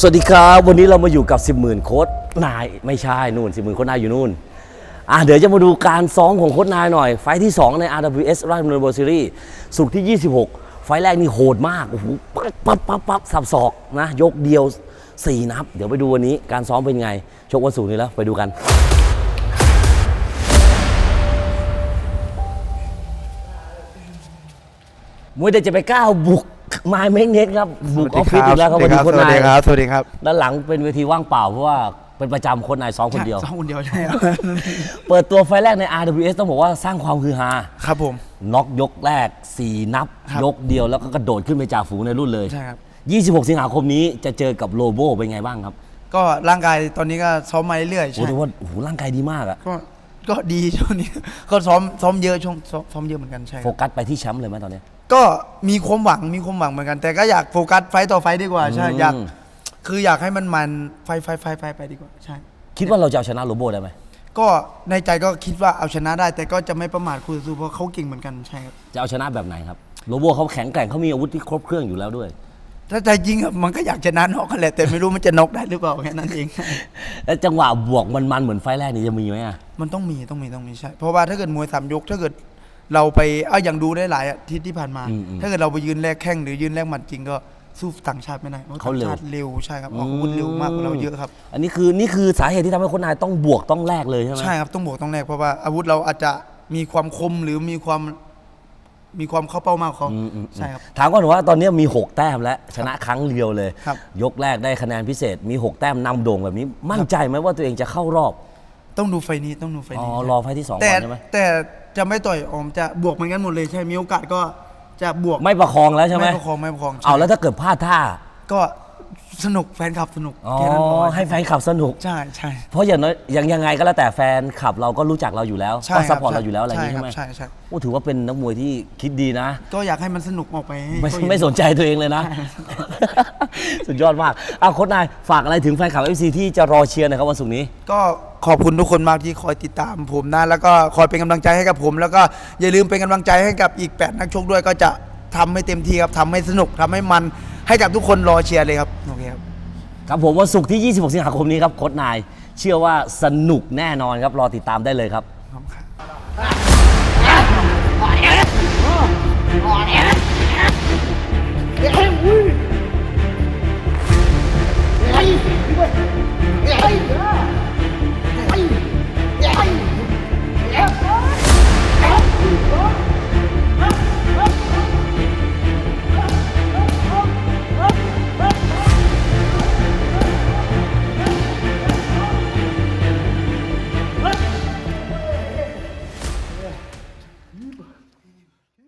สวัสดีครับ วันนี้เรามาอยู่กับ 10 0,000 โค้ดนายไม่ใช่นู่น 10 0,000 โค้ดนายอยู่นู่นอะเดี๋ยวจะมาดูการซ้อมของโค้ดนายหน่อย ไฟที่ 2 ใน RWS ราชดำเนินเบอร์ซีรีส์สุกที่ 26 ไฟแรกนี่โหดมากโอ้โหปั๊บปั๊บปั๊บปั๊บสับศอกนะยกเดียว 4 นับ เดี๋ยวไปดูวันนี้การซ้อมเป็นไง ชกวันศุกร์นี้แล้วไปดูกันมวยเด็ดจะไปก้าวบุก มาเมกเน็ตครับบุกออฟฟิศอีกแล้วครับวันนี้โค้ดสวัสนาดียครับ สวัสดีครับ ด้านหลังเป็นเวทีว่างเปล่าเพราะว่าเป็นประจำคนนายซ้อมคนเดียวสองคนเดียวใช่ครับเปิดตัวไฟล์แรกใน RWS ต้องบอกว่าสร้างความฮือฮาครับผมน็อกยกแรก 4นับครับ ยกเดียวแล้วก็กระโดดขึ้นไปจ่าฝูงในรุ่นเลยใช่ครับ26 สิงหาคมนี้จะเจอกับโลโบเป็นไงบ้างครับ ก็ร่างกายตอนนี้ก็ซ้อมมาเรื่อยๆโอ้ใช่ถือว่าโอ้โหร่างกายดีมากอะก็ก็ดีช่วงนี้ก็ซ้อมซ้อมเยอะช่วงซ้อมซ้อมเยอะเหมือนกันใช่โฟกัสไปที่แชมป์เลยไหมตอนนี้ ก็มีความหวังมีความหวังเหมือนกัน แต่ก็อยากโฟกัสไฟต์ต่อไฟต์ดีกว่าใช่อืมอยาก คืออยากให้มันมันไฟไฟไฟไฟไปดีกว่าใช่ คิดว่าเราจะเอาชนะโลโบได้ไหมก็ในใจก็คิดว่าเอาชนะได้ แต่ก็จะไม่ประมาทคู่ต่อสู้เพราะเขาเก่งเหมือนกันใช่ครับจะเอาชนะแบบไหนครับโลโบเขาแข็งแกร่งเขามีอาวุธที่ครบเครื่องอยู่แล้วด้วย ถ้าใจจริงอะมันก็อยากชนะนอกกันแหละแต่ไม่รู้มันจะนอกได้หรือเปล่าแค่นั้นเอง แล้วจังหวะบวกมันๆเหมือนไฟล์แรกนี่จะมีไหมอะมันต้องมีต้องมีต้องมีใช่เพราะว่าถ้าเกิดมวยสามยกถ้าเกิด เราไปเอาอย่างดูได้หลายอาทิตย์ที่ผ่านมาถ้าเกิดเราไปยืนแลกแข้งหรือยืนแลกหมัดจริงก็สู้ต่างชาติไม่ได้พระเขาเร็ว ต่งชาติเร็วใช่ครับออกอาวุธเร็วมากกว่าเราเยอะครับ อันนี้คือนี่คือสาเหตุที่ทำให้คนนายต้องบวกต้องแลกเลยใช่ไหม ใช่ครับต้องบวกต้องแลกเพราะว่าอาวุธเราอาจจะมีความคมหรือมีความมีความเข้าเป้ามากกว่าเขาอืมอืมใช่ครับ ถามก่อนว่าตอนนี้มี 6 แต้มแล้วชนะครั้งเดียวเลย ครับ ยกแรกได้คะแนนพิเศษมี 6 แต้มนำโด่งแบบนี้ มั่นใจไหมว่าตัวเองจะเข้ารอบต้องดูไฟนี้ต้องดูไฟอ๋อนี้รอไฟล์ที่2ก่แต่อนใช่ไหมแต่ จะไม่ต่อยออมจะบวกเหมือนกันหมดเลยใช่มีโอกาสก็จะบวกไม่ประคองแล้วใช่ไหมไม่ประคองไม่ประคองใช่เอาแล้วถ้าเกิดพลาดท่าก็สนุกแฟนคลับสนุกอ๋อแค่นั้นพอให้แฟนขับสนุก ใช่ใช่ เพราะอย่างน้อยอย่างยังไงก็แล้วแต่แฟนขับเราก็รู้จักเราอยู่แล้วใช่ก็คซัรัพพอร์ตเราอยู่แล้วอะไรอย่างนี้คใช่บไหมใช่ใช่ โอ้ถือว่าเป็นนักมวยที่คิดดีนะ ก็อยากให้มันสนุกออกไปให้ไม่เขาเห็น ไม่สนใจตัวเองเลยนะ สุดยอดมากเอาโค้ชนายฝากอะไรถึงแฟนคลับ FC ที่จะรอเชียร์หนะครับวันศุกร์นี้ ก็ ขอบคุณทุกคนมากที่คอยติดตามผมนะ แล้วก็คอยเป็นกำลังใจให้กับผม แล้วก็อย่าลืมเป็นกำลังใจให้กับอีก 8 นักชกด้วย ก็จะทำให้เต็มที่ครับทำให้สนุกทำให้มันให้กับทุกคนรอเชียร์เลยครับโอเคครับครับผมวันศุกร์ที่ 26 สิงหาคมนี้ครับโค้ชนาย เชื่อว่าสนุกแน่นอนครับรอติดตามได้เลยครับ